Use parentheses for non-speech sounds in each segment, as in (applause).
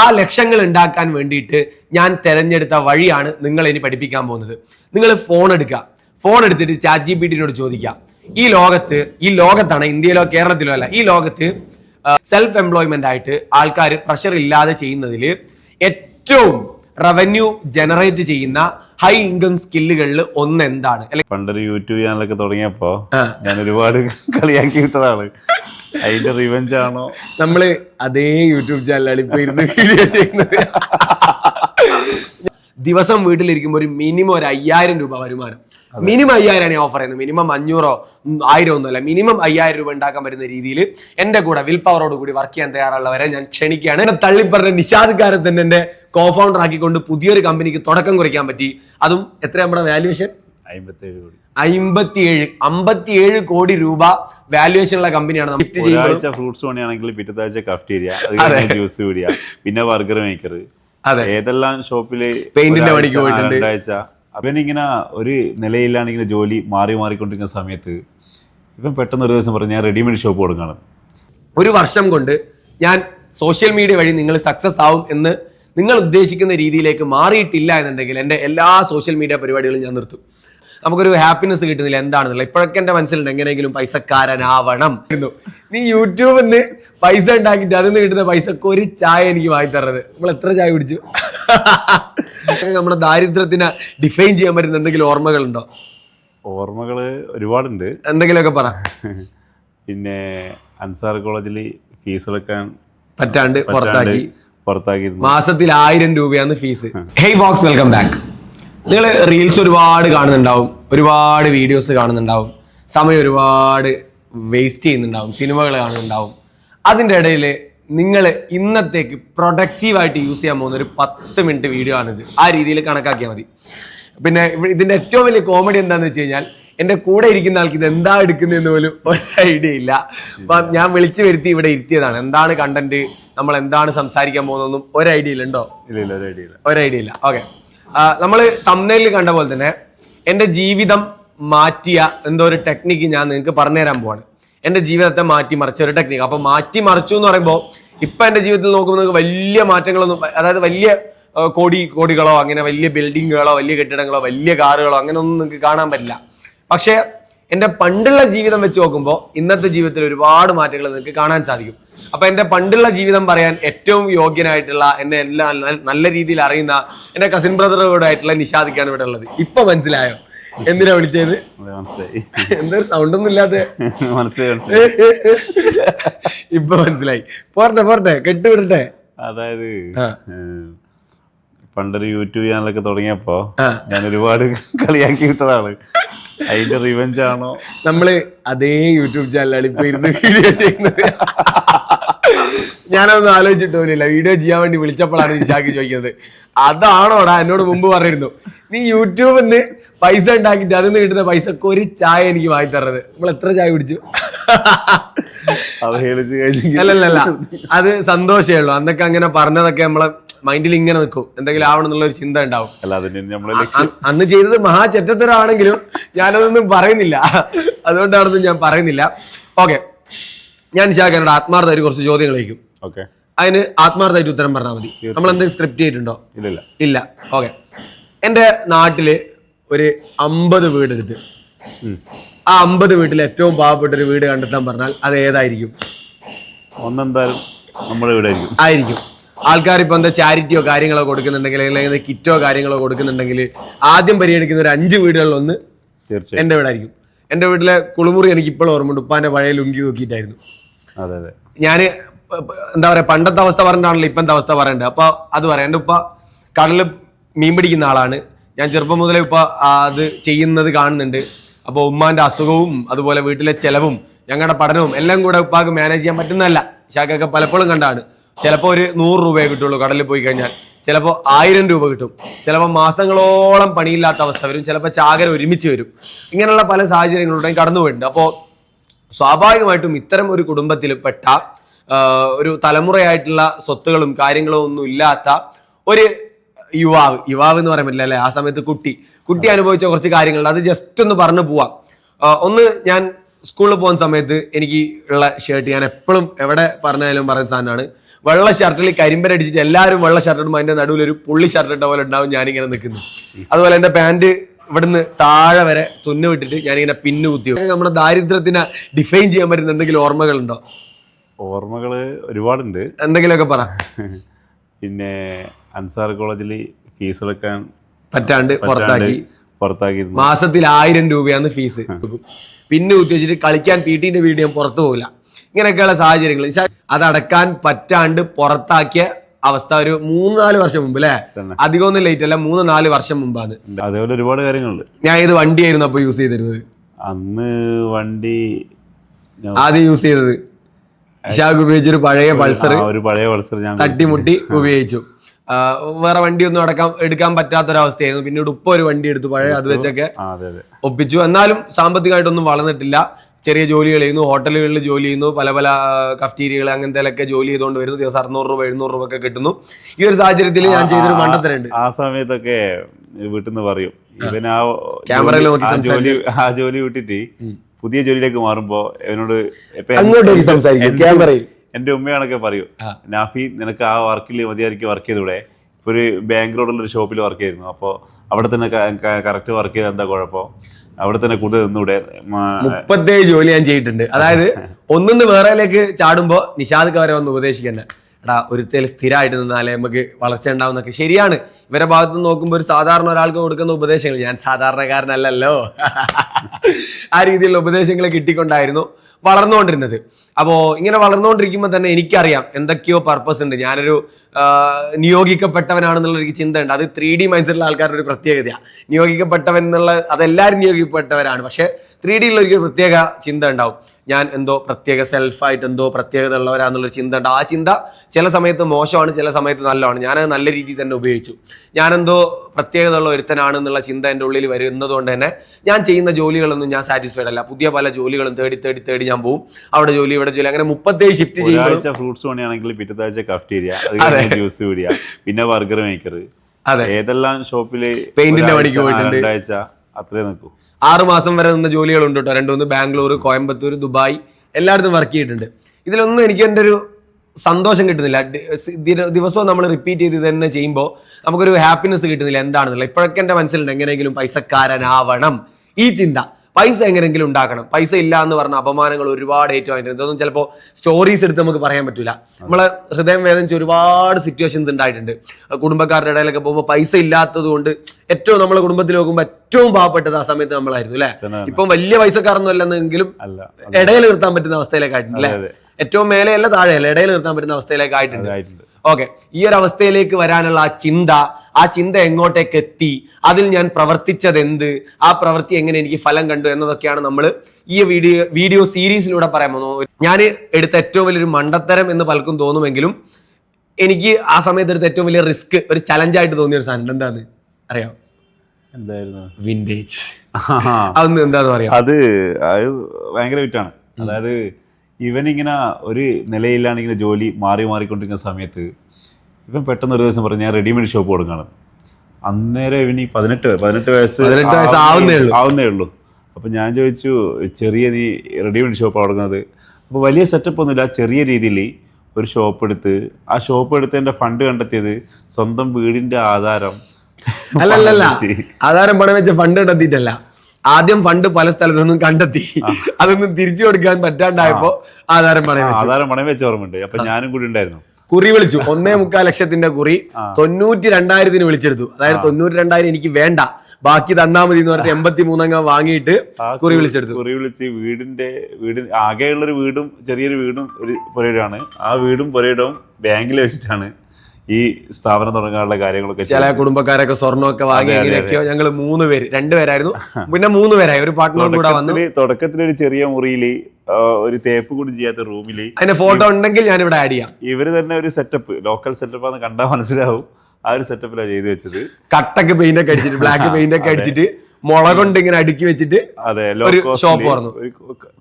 ആ ലക്ഷ്യങ്ങൾ ഉണ്ടാക്കാൻ വേണ്ടിയിട്ട് ഞാൻ തിരഞ്ഞെടുത്ത വഴിയാണ് നിങ്ങൾ ഇനി പഠിപ്പിക്കാൻ പോകുന്നത്. നിങ്ങൾ ഫോൺ എടുക്കുക. ഫോൺ എടുത്തിട്ട് ചാറ്റ് ജി പി ടിനോട് ചോദിക്കുക. ഈ ലോകത്ത് ഈ ലോകത്താണ് ഇന്ത്യയിലോ കേരളത്തിലോ അല്ല ഈ ലോകത്ത് സെൽഫ് എംപ്ലോയ്മെന്റ് ആയിട്ട് ആൾക്കാർ പ്രഷർ ഇല്ലാതെ ചെയ്യുന്നതിൽ ഏറ്റവും റവന്യൂ ജനറേറ്റ് ചെയ്യുന്ന ഹൈ ഇൻകം സ്കില്ലുകളിൽ ഒന്ന് എന്താണ് പണ്ടൊരു യൂട്യൂബ് ചാനലൊക്കെ തുടങ്ങിയപ്പോ ഞാൻ ഒരുപാട് കളിയാക്കി വിട്ടതാണ്. അതിന്റെ റിവഞ്ച് ആണോ? നമ്മൾ അതേ യൂട്യൂബ് ചാനലാണ് ഇപ്പൊ ഇരുന്ന് വീഡിയോ ചെയ്യുന്നത്. ദിവസം വീട്ടിലിരിക്കുമ്പോൾ ഒരു മിനിമം ഒരു അയ്യായിരം രൂപ വരുമാനം. മിനിമം അയ്യായിരമാണ് ഈ ഓഫർ ചെയ്യുന്നത്. മിനിമം അഞ്ഞൂറോ ആയിരം ഒന്നുമല്ല മിനിമം അയ്യായിരം രൂപ ഉണ്ടാക്കാൻ പറ്റുന്ന രീതിയിൽ എന്റെ കൂടെ വിൽ പവറോട് കൂടി വർക്ക് ചെയ്യാൻ തയ്യാറുള്ളവരെ ഞാൻ ക്ഷണിക്കുകയാണ്. എന്നെ തള്ളിപ്പറഞ്ഞ നിഷാദ്കാരെ തന്നെ എന്റെ കോഫൗണ്ടർ ആക്കിക്കൊണ്ട് പുതിയൊരു കമ്പനിക്ക് തുടക്കം കുറിക്കാൻ പറ്റി. അതും എത്ര നമ്മുടെ വാല്യുവേഷൻ അമ്പത്തേഴ് കോടി. അമ്പത്തിയേഴ് അമ്പത്തിയേഴ് കോടി രൂപ വാല്യുവേഷൻ ഉള്ള കമ്പനിയാണ് ഫ്രൂട്ട്സ് പണിയാണെങ്കിൽ കഫ്റ്റീരിയ ജ്യൂസ് കുടിയ. പിന്നെ ബർഗർ മേക്കർ അതെ. ഏതെല്ലാം ഷോപ്പിൽ പെയിന്റിന്റെ പണിക്ക് പോയിട്ടുണ്ട്. അവൻ ഇങ്ങനെ ഒരു നിലയിലാണ് ഇങ്ങനെ ജോലി മാറി മാറിക്കൊണ്ടിരിക്കുന്ന സമയത്ത് ഇവൻ പെട്ടെന്ന് ഒരു ദിവസം പറഞ്ഞു ഞാൻ റെഡിമെയ്ഡ് ഷോപ്പ് കൊടുക്കുകയാണ് ഒരു വർഷം കൊണ്ട് ഞാൻ സോഷ്യൽ മീഡിയ വഴി നിങ്ങൾ സക്സസ് ആവും എന്ന് നിങ്ങൾ ഉദ്ദേശിക്കുന്ന രീതിയിലേക്ക് മാറിയിട്ടില്ല എന്നുണ്ടെങ്കിൽ എന്റെ എല്ലാ സോഷ്യൽ മീഡിയ പരിപാടികളും ഞാൻ നിർത്തും. നമുക്കൊരു ഹാപ്പിനെസ് കിട്ടുന്നില്ല. എന്താണെന്നുള്ള ഇപ്പോഴൊക്കെ എന്റെ മനസ്സിലുണ്ട്. എങ്ങനെയെങ്കിലും പൈസക്കാരനാവണം. നീ യൂട്യൂബിൽ നിന്ന് പൈസ ഉണ്ടാക്കിയിട്ട് അതിൽ നിന്ന് കിട്ടുന്ന പൈസ ഒരു ചായ എനിക്ക് വാങ്ങി തരണത്. നമ്മൾ എത്ര ചായ കുടിച്ചു? നമ്മുടെ ദാരിദ്ര്യത്തിനെ ഡിഫൈൻ ചെയ്യാൻ പറ്റുന്ന എന്തെങ്കിലും ഓർമ്മകളുണ്ടോ? ഓർമ്മകൾ ഒരുപാടുണ്ട്. എന്തെങ്കിലുമൊക്കെ പറ. പിന്നെ അൻസാർ കോളേജിൽ ഫീസ് എടുക്കാൻ പറ്റാണ്ട് പുറത്താക്കി. പുറത്താക്കി മാസത്തിൽ ആയിരം രൂപയാണ് fees hey. Box welcome back നിങ്ങൾ റീൽസ് ഒരുപാട് കാണുന്നുണ്ടാവും. ഒരുപാട് വീഡിയോസ് കാണുന്നുണ്ടാവും. സമയം ഒരുപാട് വേസ്റ്റ് ചെയ്യുന്നുണ്ടാവും. സിനിമകൾ കാണുന്നുണ്ടാവും. അതിന്റെ ഇടയിൽ നിങ്ങൾ ഇന്നത്തേക്ക് പ്രൊഡക്റ്റീവായിട്ട് യൂസ് ചെയ്യാൻ പോകുന്ന ഒരു പത്ത് മിനിറ്റ് വീഡിയോ ആണിത്. ആ രീതിയിൽ കണക്കാക്കിയാൽ മതി. പിന്നെ ഇതിന്റെ ഏറ്റവും വലിയ കോമഡി എന്താന്ന് വെച്ച് കഴിഞ്ഞാൽ എന്റെ കൂടെ ഇരിക്കുന്ന ആൾക്ക് ഇത് എന്താ എടുക്കുന്നതെന്ന് പോലും ഒരു ഐഡിയ ഇല്ല. അപ്പം ഞാൻ വിളിച്ചു വരുത്തി ഇവിടെ ഇരുത്തിയതാണ്. എന്താണ് കണ്ടന്റ് നമ്മൾ എന്താണ് സംസാരിക്കാൻ പോകുന്നതെന്നും ഒരു ഐഡിയ ഇല്ല ഉണ്ടോ? ഇല്ല ഇല്ല ഒരു ഐഡിയ ഇല്ല. ഒരു ഐഡിയ ഇല്ല. ഓക്കെ നമ്മൾ തമ്മനയിൽ കണ്ട പോലെ തന്നെ എന്റെ ജീവിതം മാറ്റിയ എന്തോ ഒരു ടെക്നിക്ക് ഞാൻ നിങ്ങൾക്ക് പറഞ്ഞു തരാൻ പോവാണ്. എന്റെ ജീവിതത്തെ മാറ്റി മറിച്ച ഒരു ടെക്നിക്ക് അപ്പോൾ മാറ്റി മറിച്ചു എന്ന് പറയുമ്പോൾ ഇപ്പം എന്റെ ജീവിതത്തിൽ നോക്കുമ്പോൾ നിങ്ങൾക്ക് വലിയ മാറ്റങ്ങളൊന്നും അതായത് വലിയ കോടി കോടികളോ അങ്ങനെ വലിയ ബിൽഡിങ്ങുകളോ വലിയ കെട്ടിടങ്ങളോ വലിയ കാറുകളോ അങ്ങനെ ഒന്നും നിങ്ങൾക്ക് കാണാൻ പറ്റില്ല. പക്ഷേ എന്റെ പണ്ടുള്ള ജീവിതം വെച്ച് നോക്കുമ്പോൾ ഇന്നത്തെ ജീവിതത്തിൽ ഒരുപാട് മാറ്റങ്ങൾ നിങ്ങൾക്ക് കാണാൻ സാധിക്കും. അപ്പൊ എന്റെ പണ്ടുള്ള ജീവിതം പറയാൻ ഏറ്റവും യോഗ്യനായിട്ടുള്ള എന്നെ എല്ലാ നല്ല രീതിയിൽ അറിയുന്ന എന്റെ കസിൻ ബ്രദറോട് ആയിട്ടുള്ള നിഷാദിക്കാണ് ഇവിടെ ഉള്ളത്. ഇപ്പൊ മനസ്സിലായോ? എന്തിനാ വിളിച്ചത്? എന്തൊരു സൗണ്ട് ഒന്നും ഇല്ലാതെ. ഇപ്പൊ മനസ്സിലായി. പോരട്ടെ പോരട്ടെ കെട്ടുവിടട്ടെ. അതായത് പണ്ടൊരു യൂട്യൂബ് ചാനലൊക്കെ തുടങ്ങിയപ്പോ. ഞാൻ ഒരുപാട് കളിയാക്കി വിട്ടതാണ്. അതിന്റെ റിവെഞ്ച് ആണോ? നമ്മൾ അതേ യൂട്യൂബ് ചാനലാണ് ഇപ്പൊ ഇരുന്ന് വീഡിയോ ചെയ്യുന്നത്. ഞാനൊന്നും ആലോചിച്ചിട്ട് പോലില്ല വീഡിയോ ചെയ്യാൻ വേണ്ടി വിളിച്ചപ്പോഴാണ് നിശാക്ക് ചോദിക്കുന്നത്. അതാണോടാ എന്നോട് മുമ്പ് പറഞ്ഞിരുന്നു. നീ യൂട്യൂബിൽ നിന്ന് പൈസ ഉണ്ടാക്കിയിട്ട് അതിൽ നിന്ന് കിട്ടുന്ന പൈസ ഒരു ചായ എനിക്ക് വാങ്ങി തരുന്നത് നമ്മൾ എത്ര ചായ കുടിച്ചു? അല്ലല്ലല്ല. അത് സന്തോഷമേ ഉള്ളൂ. അന്നൊക്കെ അങ്ങനെ പറഞ്ഞതൊക്കെ നമ്മളെ മൈൻഡിൽ ഇങ്ങനെ നിൽക്കും. എന്തെങ്കിലും ആവണം എന്നുള്ള ഒരു ചിന്ത ഉണ്ടാവും. അന്ന് ചെയ്തത് മഹാ ചെറ്റത്തരാണെങ്കിലും ഞാനതൊന്നും പറയുന്നില്ല. അതുകൊണ്ടാണെന്നും ഞാൻ പറയുന്നില്ല. ഓക്കെ ഞാൻ നിശാഖനോട് ആത്മാർത്ഥമായിട്ട് കുറച്ച് ചോദ്യങ്ങൾ ചോദിക്കും. ഓക്കെ അതിന് ആത്മാർത്ഥമായിട്ട് ഉത്തരം പറഞ്ഞാൽ മതി. നമ്മൾ എന്തെങ്കിലും സ്ക്രിപ്റ്റ് ചെയ്തിട്ടുണ്ടോ? ഇല്ല ഇല്ല. ഓക്കെ എന്റെ നാട്ടിൽ ഒരു അമ്പത് വീടെടുത്ത്. ആ അമ്പത് വീട്ടിൽ ഏറ്റവും പാവപ്പെട്ട ഒരു വീട് കണ്ടെത്താൻ പറഞ്ഞാൽ അത് ഏതായിരിക്കും? ഒന്നെന്തായാലും നമ്മുടെ വീടായിരിക്കും. ആയിരിക്കും. ആൾക്കാർ ഇപ്പൊ എന്താ ചാരിറ്റിയോ കാര്യങ്ങളോ കൊടുക്കുന്നുണ്ടെങ്കിൽ അല്ലെങ്കിൽ കിറ്റോ കാര്യങ്ങളോ കൊടുക്കുന്നുണ്ടെങ്കിൽ ആദ്യം പരിഗണിക്കുന്ന ഒരു അഞ്ച് വീടുകളിൽ ഒന്ന് തീർച്ചയായും. എന്റെ വീടായിരിക്കും. എന്റെ വീട്ടിലെ കുളിമുറി എനിക്ക് ഇപ്പോഴും ഓർമ്മയുണ്ട്. ഉപ്പാന്റെ പഴയ ലുങ്കി നോക്കിയിട്ടായിരുന്നു. അതെ അതെ. ഞാൻ എന്താ പറയാ പണ്ടത്തെ അവസ്ഥ പറഞ്ഞിട്ടാണല്ലോ ഇപ്പത്തെ അവസ്ഥ പറയണ്ടത് അപ്പൊ അത് പറയാം. എന്റെ ഉപ്പ കടലിൽ മീൻ പിടിക്കുന്ന ആളാണ്. ഞാൻ ചെറുപ്പം മുതലേ ഉപ്പ അത് ചെയ്യുന്നത് കാണുന്നുണ്ട്. അപ്പോൾ ഉമ്മാന്റെ അസുഖവും അതുപോലെ വീട്ടിലെ ചെലവും ഞങ്ങളുടെ പഠനവും എല്ലാം കൂടെ ഉപ്പാക്ക് മാനേജ് ചെയ്യാൻ പറ്റുന്നതല്ല. ശാഖയൊക്കെ പലപ്പോഴും കണ്ടാണ് ചിലപ്പോൾ ഒരു നൂറ് രൂപയെ കിട്ടുള്ളൂ കടലിൽ പോയി കഴിഞ്ഞാൽ. ചിലപ്പോൾ ആയിരം രൂപ കിട്ടും. ചിലപ്പോൾ മാസങ്ങളോളം പണിയില്ലാത്ത അവസ്ഥ വരും. ചിലപ്പോൾ ചാകര ഒരുമിച്ച് വരും. ഇങ്ങനെയുള്ള പല സാഹചര്യങ്ങളുടെയും കടന്നു പോയിട്ടുണ്ട് അപ്പോൾ സ്വാഭാവികമായിട്ടും ഇത്തരം ഒരു കുടുംബത്തിൽ പെട്ട ഒരു തലമുറയായിട്ടുള്ള സ്വത്തുകളും കാര്യങ്ങളും ഒന്നും ഇല്ലാത്ത ഒരു യുവാവ് യുവാവ് എന്ന് പറയാൻ പറ്റില്ല അല്ലെ? ആ സമയത്ത് കുട്ടി. കുട്ടി അനുഭവിച്ച കുറച്ച് കാര്യങ്ങളുണ്ട്. അത് ജസ്റ്റ് ഒന്ന് പറഞ്ഞു പോവാം. ഒന്ന് ഞാൻ സ്കൂളിൽ പോകുന്ന സമയത്ത് എനിക്ക് ഉള്ള ഷർട്ട് ഞാൻ എപ്പോഴും എവിടെ പറഞ്ഞാലും പറയുന്ന സാധനമാണ് വെള്ള ഷർട്ടിൽ കരിമ്പരടിച്ചിട്ട് എല്ലാവരും വെള്ള ഷർട്ട് ഇടുമ്പോൾ അതിന്റെ നടുവിൽ ഒരു പുള്ളി ഷർട്ട് ഇട്ട പോലെ ഉണ്ടാവും ഞാനിങ്ങനെ നിൽക്കുന്നു അതുപോലെ എന്റെ പാന്റ് ഇവിടുന്ന് താഴെ വരെ തുന്നു വിട്ടിട്ട് ഞാനിങ്ങനെ പിന്നു കുത്തി. നമ്മുടെ ദാരിദ്ര്യത്തിനെ ഡിഫൈൻ ചെയ്യാൻ പറ്റുന്ന എന്തെങ്കിലും ഓർമ്മകളുണ്ടോ? ഓർമ്മകൾ ഒരുപാടുണ്ട്. എന്തെങ്കിലുമൊക്കെ പറ. പിന്നെ അൻസാർ കോളേജിൽ ഫീസ് എടുക്കാൻ പറ്റാണ്ട് പുറത്താക്കി. പുറത്താക്കി മാസത്തിൽ ആയിരം രൂപയാണ് ഫീസ് പിന്നെ കുത്തി വെച്ചിട്ട് കളിക്കാൻ പി ടിന്റെ വീട് ഞാൻ പുറത്തു പോകില്ല ഇങ്ങനെയൊക്കെയുള്ള സാഹചര്യങ്ങൾ. അതടക്കാൻ പറ്റാണ്ട് പുറത്താക്കിയ അവസ്ഥ ഒരു മൂന്ന് നാല് വർഷം മുമ്പ് അല്ലേ അധികം അധികമൊന്നും ലേറ്റ് അല്ല മൂന്ന് നാല് വർഷം മുമ്പാണ്. അതേപോലെ ഒരുപാട് കാര്യങ്ങളുണ്ട്. ഞാൻ ഇത് വണ്ടിയായിരുന്നു അപ്പൊ യൂസ് ചെയ്തിരുന്നത്? അന്ന് വണ്ടി ആദ്യം യൂസ് ചെയ്തത്. ഇഷാഖ് ഉപയോഗിച്ചൊരു പഴയ പൾസർ ഒരു പഴയ പൾസർ ഞാൻ തട്ടിമുട്ടി ഉപയോഗിച്ചു. വേറെ വണ്ടി ഒന്നും അടക്കാൻ എടുക്കാൻ പറ്റാത്തൊരവസ്ഥയായിരുന്നു. പിന്നീട് ഉപ്പ ഒരു വണ്ടി എടുത്തു പഴയ അത് വെച്ചൊക്കെ ഒപ്പിച്ചു. എന്നാലും സാമ്പത്തികമായിട്ടൊന്നും വളർന്നിട്ടില്ല. ചെറിയ ജോലികൾ ചെയ്യുന്നു ഹോട്ടലുകളിൽ ജോലി ചെയ്യുന്നു പല പല കഫ്റ്റീരിയകൾ അങ്ങനത്തെ ജോലി ചെയ്തുകൊണ്ട് വരുന്നു. ദിവസം അറുന്നൂറ് രൂപ എഴുന്നൂറ് രൂപ ഒക്കെ കിട്ടുന്നു. ഈ ഒരു സാഹചര്യത്തിൽ ഞാൻ ചെയ്തൊരു മണ്ടത്തരണ്ട് ആ സമയത്തൊക്കെ വീട്ടിൽ നിന്ന് പറയും ഇവൻ ആ ക്യാമറയിൽ നോക്കി ആ ജോലി ആ ജോലി വിട്ടിട്ട് പുതിയ ജോലിയിലേക്ക് മാറുമ്പോ ഇവനോട് അങ്ങോട്ട് അങ്ങോട്ടേക്ക് സംസാരിക്കും ക്യാമറയിൽ. എന്റെ ഉമ്മയാണൊക്കെ പറയൂ നാഫി നിനക്ക് ആ വർക്കിൽ മതിയായിരിക്കും വർക്ക് ചെയ്തൂടെ? ഒരു ബാങ്ക് റോഡിലുള്ള ഒരു ഷോപ്പിൽ വർക്ക് ചെയ്യുന്നു അപ്പോൾ അവിടെ തന്നെ കറക്റ്റ് വർക്ക് ചെയ്താൽ എന്താ കുഴപ്പം? അവിടെ തന്നെ കൂടുതൽ നിന്നൂടെ മുപ്പത്തേഴ് ജോലി ഞാൻ ചെയ്തിട്ടുണ്ട്. അതായത് (laughs) ഒന്നിന്ന് വേറെയിലേക്ക് ചാടുമ്പോൾ നിഷാദ് വരെ ഒന്ന് ഉപദേശിക്കന്നെ. എടാ ഒരുത്തേൽ സ്ഥിരമായിട്ട് നിന്നാലേ നമുക്ക് വളർച്ച ഉണ്ടാവുന്നൊക്കെ. ശരിയാണ്. ഇവരെ ഭാഗത്ത് നിന്ന് നോക്കുമ്പോൾ ഒരു സാധാരണ ഒരാൾക്ക് കൊടുക്കുന്ന ഉപദേശങ്ങൾ. ഞാൻ സാധാരണക്കാരനല്ലല്ലോ. ആ രീതിയിലുള്ള ഉപദേശങ്ങൾ കിട്ടിക്കൊണ്ടായിരുന്നു വളർന്നുകൊണ്ടിരുന്നത്. അപ്പോൾ ഇങ്ങനെ വളർന്നുകൊണ്ടിരിക്കുമ്പോൾ തന്നെ എനിക്കറിയാം എന്തൊക്കെയോ പർപ്പസ് ഉണ്ട്. ഞാനൊരു നിയോഗിക്കപ്പെട്ടവനാണെന്നുള്ള ഒരു ചിന്ത ഉണ്ട്. അത് ത്രീ ഡി മൈൻഡ്സെറ്റുള്ള ആൾക്കാരുടെ ഒരു പ്രത്യേകതയാണ് നിയോഗിക്കപ്പെട്ടവൻ എന്നുള്ള അതെല്ലാവരും നിയോഗിക്കപ്പെട്ടവരാണ്. പക്ഷേ ത്രീ ഡിയിൽ ഒരു പ്രത്യേക ചിന്ത ഉണ്ടാവും. ഞാൻ എന്തോ പ്രത്യേക സെൽഫായിട്ട് എന്തോ പ്രത്യേകത ഉള്ളവരാന്നുള്ളൊരു ചിന്ത ഉണ്ട്. ആ ചിന്ത ചില സമയത്ത് മോശമാണ് ചില സമയത്ത് നല്ലതാണ്. ഞാനത് നല്ല രീതിയിൽ തന്നെ ഉപയോഗിച്ചു. ഞാനെന്തോ പ്രത്യേകത ഉള്ള ഒരുത്തനാണ് എന്നുള്ള ചിന്ത എന്റെ ഉള്ളിൽ വരുന്നതുകൊണ്ട് തന്നെ ഞാൻ ചെയ്യുന്ന ജോലികളൊന്നും ഞാൻ സാറ്റിസ്ഫൈഡ് അല്ല. പുതിയ പല ജോലികളും തേടി തേടി തേടി ഞാൻ പോകും അവിടെ ജോലി ഇവിടെ ജോലി അങ്ങനെ മുപ്പത്തേഴ് ഷിഫ്റ്റ് ചെയ്യുമ്പോൾ ഫ്രൂട്ട്സ് പണിയാണെങ്കിൽ കഫ്റ്റീരിയ ജ്യൂസ് പിന്നെ ബർഗർ മേക്കർ അതെ. ഏതെല്ലാം ഷോപ്പിൽ പെയിന്റിന്റെ പണിക്ക് പോയിട്ടുണ്ട്. അത്രേ നിൽക്കൂ. ആറ് മാസം വരെ നിന്ന ജോലികളുണ്ട് കേട്ടോ. രണ്ടു മൂന്ന് ബാംഗ്ലൂർ കോയമ്പത്തൂർ ദുബായ് എല്ലായിടത്തും വർക്ക് ചെയ്തിട്ടുണ്ട്. ഇതിലൊന്നും എനിക്ക് എന്റെ ഒരു സന്തോഷം കിട്ടുന്നില്ല. ദിവസവും നമ്മൾ റിപ്പീറ്റ് ചെയ്ത് തന്നെ ചെയ്യുമ്പോൾ നമുക്കൊരു ഹാപ്പിനെസ് കിട്ടുന്നില്ല. എന്താണെന്നുള്ള ഇപ്പോഴൊക്കെ എന്റെ മനസ്സിലുണ്ട് എങ്ങനെയെങ്കിലും പൈസക്കാരനാവണം. ഈ ചിന്ത. പൈസ എങ്ങനെയെങ്കിലും ഉണ്ടാക്കണം. പൈസ ഇല്ല എന്ന് പറഞ്ഞ അപമാനങ്ങൾ ഒരുപാട് ഏറ്റുമായിട്ടുണ്ട് ഇതൊന്നും ചിലപ്പോൾ സ്റ്റോറീസ് എടുത്ത് നമുക്ക് പറയാൻ പറ്റില്ല നമ്മളെ ഹൃദയം വേദനിച്ച ഒരുപാട് സിറ്റുവേഷൻസ് ഉണ്ടായിട്ടുണ്ട്. കുടുംബക്കാരുടെ ഇടയിലൊക്കെ പോകുമ്പോൾ പൈസ ഇല്ലാത്തത് കൊണ്ട് ഏറ്റവും നമ്മളെ കുടുംബത്തിൽ നോക്കുമ്പോൾ ഏറ്റവും പാവപ്പെട്ടത് ആ സമയത്ത് നമ്മളായിരുന്നു അല്ലേ. ഇപ്പം വലിയ പൈസക്കാരൊന്നും അല്ലെന്നെങ്കിലും ഇടയിൽ നിർത്താൻ പറ്റുന്ന അവസ്ഥയിലേക്ക് ആയിട്ടുണ്ട് അല്ലേ. ഏറ്റവും മേലെയല്ല താഴെയല്ല ഇടയിൽ നിർത്താൻ പറ്റുന്ന അവസ്ഥയിലേക്ക് ആയിട്ടുണ്ട്. അതായിട്ടുണ്ട്. ഓക്കെ ഈ ഒരു അവസ്ഥയിലേക്ക് വരാനുള്ള ആ ചിന്ത ആ ചിന്ത എങ്ങോട്ടേക്ക് എത്തി? അതിൽ ഞാൻ പ്രവർത്തിച്ചത് എന്ത് ആ പ്രവൃത്തി എങ്ങനെ എനിക്ക് ഫലം കണ്ടു എന്നതൊക്കെയാണ് നമ്മൾ ഈ വീഡിയോ വീഡിയോ സീരീസിലൂടെ പറയാൻ പോകുന്നത്. ഞാൻ എടുത്ത ഏറ്റവും വലിയൊരു മണ്ടത്തരം എന്ന് പലർക്കും തോന്നുമെങ്കിലും എനിക്ക് ആ സമയത്ത് എടുത്ത ഏറ്റവും വലിയ റിസ്ക് ഒരു ചലഞ്ചായിട്ട് തോന്നിയ ഒരു സാധനം എന്താന്ന് അറിയാം? എന്തായിരുന്നു? വിന്റേജ് ആഹാ. അതൊന്നും എന്താന്ന് പറയാം അത് ഭയങ്കര വിറ്റാണ്. അതായത് ഇവനിങ്ങനെ ഒരു നിലയിലാണ് ഇങ്ങനെ ജോലി മാറി മാറിക്കൊണ്ടിരിക്കുന്ന സമയത്ത് ഇവൻ പെട്ടെന്ന് ഒരു ദിവസം പറഞ്ഞു ഞാൻ റെഡിമെയ്ഡ് ഷോപ്പ് കൊടുക്കാണ്. അന്നേരം ഇവന് പതിനെട്ട് പതിനെട്ട് വയസ്സ് പതിനെട്ട് വയസ്സ് ആവുന്നേ ഉള്ളൂ. ആവുന്നേ ഉള്ളൂ. അപ്പം ഞാൻ ചോദിച്ചു ചെറിയ നീ റെഡിമെയ്ഡ് ഷോപ്പ് കൊടുക്കുന്നത്? അപ്പോൾ വലിയ സെറ്റപ്പ് ഒന്നുമില്ല. ചെറിയ രീതിയിൽ ഒരു ഷോപ്പ് എടുത്ത് ആ ഷോപ്പ് എടുത്തതിന്റെ ഫണ്ട് കണ്ടെത്തിയത് സ്വന്തം വീടിന്റെ ആധാരം അല്ലല്ലല്ല. ആധാരം പണം വെച്ച ഫണ്ട് കണ്ടെത്തിയിട്ടല്ല. ആദ്യം ഫണ്ട് പല സ്ഥലത്തു നിന്നും കണ്ടെത്തി. അതൊന്നും തിരിച്ചു കൊടുക്കാൻ പറ്റാണ്ടായപ്പോ ആധാരം പണയം വെച്ചു. ആധാരം പണയം വെച്ച ഓർമ്മയുണ്ട്. അപ്പൊ ഞാനും കൂടി ഉണ്ടായിരുന്നു. കുറി വിളിച്ചു. ഒന്നേ മുക്കാൽ ലക്ഷത്തിന്റെ കുറി. തൊണ്ണൂറ്റി രണ്ടായിരത്തിന് വിളിച്ചെടുത്തു. അതായത് തൊണ്ണൂറ്റി രണ്ടായിരം എനിക്ക് വേണ്ട. ബാക്കി തന്നാ മതി എന്ന് പറഞ്ഞിട്ട് എൺപത്തി മൂന്നംഗം വാങ്ങിയിട്ട് കുറി വിളിച്ചെടുത്തു. കുറി വിളിച്ച് വീടിന്റെ വീട് ആകെയുള്ളൊരു വീടും ചെറിയൊരു വീടും ഒരു പുരയിടമാണ്. ആ വീടും പുരയിടവും ബാങ്കിൽ വെച്ചിട്ടാണ് ഈ സ്ഥാപനം തുടങ്ങാനുള്ള കാര്യങ്ങളൊക്കെ ചില കുടുംബക്കാരൊക്കെ സ്വർണമൊക്കെ വാങ്ങി അങ്ങനെയൊക്കെയോ ഞങ്ങൾ മൂന്ന് പേര് രണ്ടുപേരായിരുന്നു (laughs) പിന്നെ മൂന്ന് പേരായി ഒരു പാർട്ട്ണർ കൂടെ വന്നു. തുടക്കത്തിൽ ഒരു ചെറിയ മുറിയിൽ ഒരു തേപ്പ് കൂടി ചെയ്യാത്ത റൂമിൽ അതിന്റെ ഫോട്ടോ ഉണ്ടെങ്കിൽ ഞാൻ ഇവിടെ ആഡ് ചെയ്യാം. ഇവർ തന്നെ ഒരു സെറ്റപ്പ് ലോക്കൽ സെറ്റപ്പ് ആണെന്ന് കണ്ടാൽ മനസ്സിലാവും. ആ ഒരു സെറ്റപ്പിലാണ് ചെയ്തു വെച്ചത്. കട്ടൊക്കെ പെയിന്റ് ഒക്കെ അടിച്ചിട്ട് ബ്ലാക്ക് പെയിന്റ് (laughs) ഒക്കെ അടിച്ചിട്ട് മുളകൊണ്ട് ഇങ്ങനെ അടുക്കി വെച്ചിട്ട് അതെ ഒരു ഷോപ്പ് പറഞ്ഞു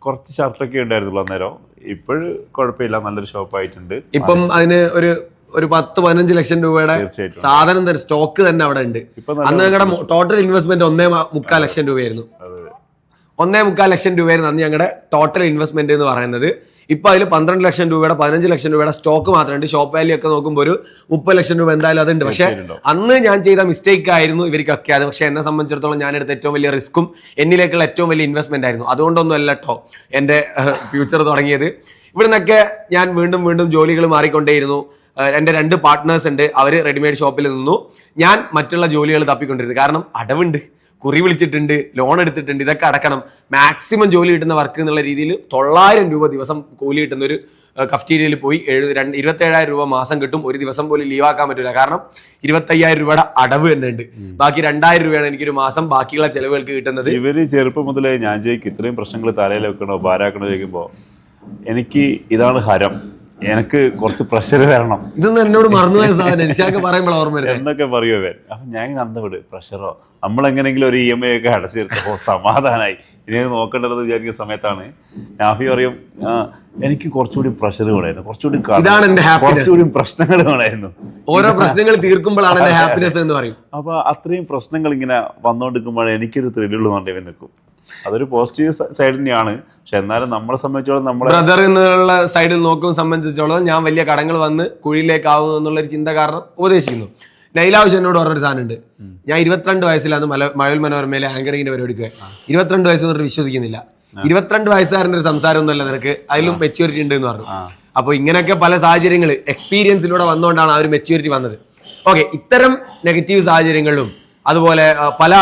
കുറച്ച് ഷർട്ടൊക്കെ ഉണ്ടായിരുന്നുള്ളൂ അന്നേരം. ഇപ്പോഴും കുഴപ്പമില്ല നല്ലൊരു ഷോപ്പ് ആയിട്ടുണ്ട്. ഇപ്പം അതിന് ഒരു ഒരു പത്ത് പതിനഞ്ച് ലക്ഷം രൂപയുടെ സാധനം തന്നെ സ്റ്റോക്ക് തന്നെ അവിടെ ഉണ്ട്. അന്ന് ഞങ്ങളുടെ ടോട്ടൽ ഇൻവെസ്റ്റ്മെന്റ് ഒന്നേ മുക്കാൽ ലക്ഷം രൂപയായിരുന്നു. ഒന്നേ മുക്കാൽ ലക്ഷം രൂപയായിരുന്നു അന്ന് ഞങ്ങളുടെ ടോട്ടൽ ഇൻവെസ്റ്റ്മെന്റ് എന്ന് പറയുന്നത്. ഇപ്പൊ അതിൽ പന്ത്രണ്ട് ലക്ഷം രൂപയുടെ പതിനഞ്ച് ലക്ഷം രൂപയുടെ സ്റ്റോക്ക് മാത്രമുണ്ട്. ഷോപ്പ് വാല്യൂ ഒക്കെ നോക്കുമ്പോൾ ഒരു മുപ്പത് ലക്ഷം രൂപ എന്തായാലും അതുണ്ട്. പക്ഷെ അന്ന് ഞാൻ ചെയ്ത മിസ്റ്റേക്ക് ആയിരുന്നു ഇവർക്കൊക്കെ അത്. പക്ഷെ എന്നെ സംബന്ധിച്ചിടത്തോളം ഞാൻ എടുത്ത ഏറ്റവും വലിയ റിസ്ക്കും എന്നിലേക്കുള്ള ഏറ്റവും വലിയ ഇൻവെസ്റ്റ്മെന്റ് ആയിരുന്നു. അതുകൊണ്ടൊന്നും അല്ല കേട്ടോ എന്റെ ഫ്യൂച്ചർ തുടങ്ങിയത്. ഇവിടെ നിന്നൊക്കെ ഞാൻ വീണ്ടും വീണ്ടും ജോലികൾ മാറിക്കൊണ്ടേയിരുന്നു. എന്റെ രണ്ട് പാർട്ട്നേഴ്സ് ഉണ്ട്. അവർ റെഡിമെയ്ഡ് ഷോപ്പിൽ നിന്നു. ഞാൻ മറ്റുള്ള ജോലികൾ തപ്പിക്കൊണ്ടിരുന്നു കാരണം അടവുണ്ട്. കുറി വിളിച്ചിട്ടുണ്ട്. ലോൺ എടുത്തിട്ടുണ്ട്. ഇതൊക്കെ അടക്കണം. മാക്സിമം ജോലി കിട്ടുന്ന വർക്ക് എന്നുള്ള രീതിയിൽ തൊള്ളായിരം രൂപ ദിവസം കൂലി കിട്ടുന്ന ഒരു കഫ്റ്റീരിയയിൽ പോയി എഴു രണ്ട് ഇരുപത്തേഴായിരം രൂപ മാസം കിട്ടും. ഒരു ദിവസം പോലും ലീവാക്കാൻ പറ്റില്ല കാരണം ഇരുപത്തയ്യായിരം രൂപയുടെ അടവ് തന്നെ ഉണ്ട്. ബാക്കി രണ്ടായിരം രൂപയാണ് എനിക്കൊരു മാസം ബാക്കിയുള്ള ചെലവുകൾക്ക് കിട്ടുന്നത്. ഇവർ ചെറുപ്പം മുതലേ ഞാൻ ചോദിക്കും ഇത്രയും പ്രശ്നങ്ങൾ തലയിൽ വെക്കണോ ഭാരാക്കണോ ചോദിക്കുമ്പോൾ എനിക്ക് ഇതാണ് ഹരം. എനിക്ക് കുറച്ച് പ്രഷർ വരണം. ഇതൊന്നും എന്നോട് മറന്നുപോയ സാധനം. നിഷാക്ക് പറയുമ്പോൾ ഓർമ്മ വരുന്നത്. എന്നൊക്കെ പറയുമോ ഇവൻ അപ്പൊ ഞാൻ നന്ന വിട് പ്രഷറോ നമ്മളെങ്ങനെങ്കിലും ഒരു ഇ എം ഐ ഒക്കെ അടച്ചു തീർത്തപ്പോ സമാധാനായി. ഇനി നോക്കേണ്ടത് വിചാരിക്കുന്ന സമയത്താണ് നാഫി പറയും എനിക്ക് കുറച്ചുകൂടി പ്രഷർ വേണമായിരുന്നു കുറച്ചുകൂടി കടം, ഇതാണ് എന്റെ. കുറച്ചുകൂടി പ്രശ്നങ്ങൾ വേണമായിരുന്നു. ഓരോ പ്രശ്നങ്ങൾ തീർക്കുമ്പോഴാണ് എന്റെ ഹാപ്പിനെസ് എന്ന് പറയും. അപ്പൊ അത്രയും പ്രശ്നങ്ങൾ ഇങ്ങനെ വന്നുകൊണ്ടിരിക്കുമ്പോൾ എനിക്കൊരു ത്രില്ലുള്ളൂ എന്നുണ്ടെങ്കിൽ നിൽക്കും. അതൊരു പോസിറ്റീവ് സൈഡ് തന്നെയാണ്. പക്ഷെ എന്നാലും നമ്മളെ സംബന്ധിച്ചോളം നമ്മളെ ബ്രദർ എന്നുള്ള സൈഡിൽ നോക്കും സംബന്ധിച്ചോളം ഞാൻ വലിയ കടങ്ങൾ വന്ന് കുഴിയിലേക്കാവുന്നു എന്നുള്ള ഒരു ചിന്ത കാരണം ഉപദേശിക്കുന്നു. നൈലാവശ്യം എന്നോട് പറഞ്ഞൊരു സാധനമുണ്ട്. ഞാൻ ഇരുപത്തിരണ്ട് വയസ്സിലാണ് മല മഴൽ മനോരമയിലെ ആങ്കറിങ്ങിന്റെ പരിപാടിക്ക് ഇരുപത്തിരണ്ട് വയസ്സ് എന്നിട്ട് വിശ്വസിക്കുന്നില്ല. ഇരുപത്തിരണ്ട് വയസ്സുകാരന്റെ ഒരു സംസാരമൊന്നുമല്ല നിനക്ക്. അതിലും മെച്യൂരിറ്റി ഉണ്ട് എന്ന് പറഞ്ഞു. അപ്പോൾ ഇങ്ങനെയൊക്കെ പല സാഹചര്യങ്ങൾ എക്സ്പീരിയൻസിലൂടെ വന്നുകൊണ്ടാണ് ആ ഒരു മെച്യൂരിറ്റി വന്നത്. ഓക്കെ ഇത്തരം നെഗറ്റീവ് സാഹചര്യങ്ങളിലും അതുപോലെ പല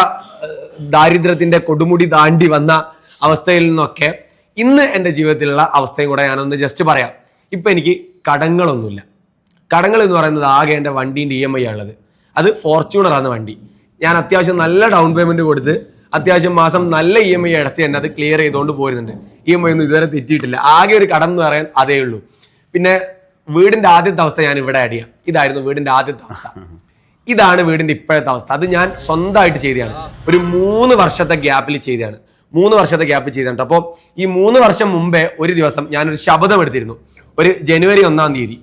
ദാരിദ്ര്യത്തിന്റെ കൊടുമുടി താണ്ടി വന്ന അവസ്ഥയിൽ നിന്നൊക്കെ ഇന്ന് എന്റെ ജീവിതത്തിലുള്ള അവസ്ഥയും കൂടെ ഞാനൊന്ന് ജസ്റ്റ് പറയാം. ഇപ്പം എനിക്ക് കടങ്ങളൊന്നുമില്ല. കടങ്ങൾ എന്ന് പറയുന്നത് ആകെ എന്റെ വണ്ടീന്റെ ഇ എം ഐ ഉള്ളത് അത് ഫോർച്യൂണർ ആണ് വണ്ടി. ഞാൻ അത്യാവശ്യം നല്ല ഡൗൺ പേയ്മെന്റ് കൊടുത്ത് അത്യാവശ്യം മാസം നല്ല ഇ എം ഐ അടച്ച് തന്നെ അത് ക്ലിയർ ചെയ്തുകൊണ്ട് പോരുന്നുണ്ട്. ഇ എം ഐ ഒന്നും ഇതുവരെ തെറ്റിയിട്ടില്ല. ആകെ ഒരു കടം എന്ന് പറയാൻ അതേ ഉള്ളൂ. പിന്നെ വീടിന്റെ ആദ്യത്തെ അവസ്ഥ ഞാൻ ഇവിടെ ആഡ് ചെയ്യാം. ഇതായിരുന്നു വീടിന്റെ ആദ്യത്തെ അവസ്ഥ. ഇതാണ് വീടിന്റെ ഇപ്പോഴത്തെ അവസ്ഥ. അത് ഞാൻ സ്വന്തമായിട്ട് ചെയ്തതാണ്. ഒരു മൂന്ന് വർഷത്തെ ഗ്യാപ്പിൽ ചെയ്തതാണ്. മൂന്ന് വർഷത്തെ ഗ്യാപ്പിൽ ചെയ്തിട്ടുണ്ട് അപ്പോൾ ഈ മൂന്ന് വർഷം മുമ്പേ ഒരു ദിവസം ഞാനൊരു ശബ്ദം എടുത്തിരുന്നു. ഒരു ജനുവരി ഒന്നാം തീയതി.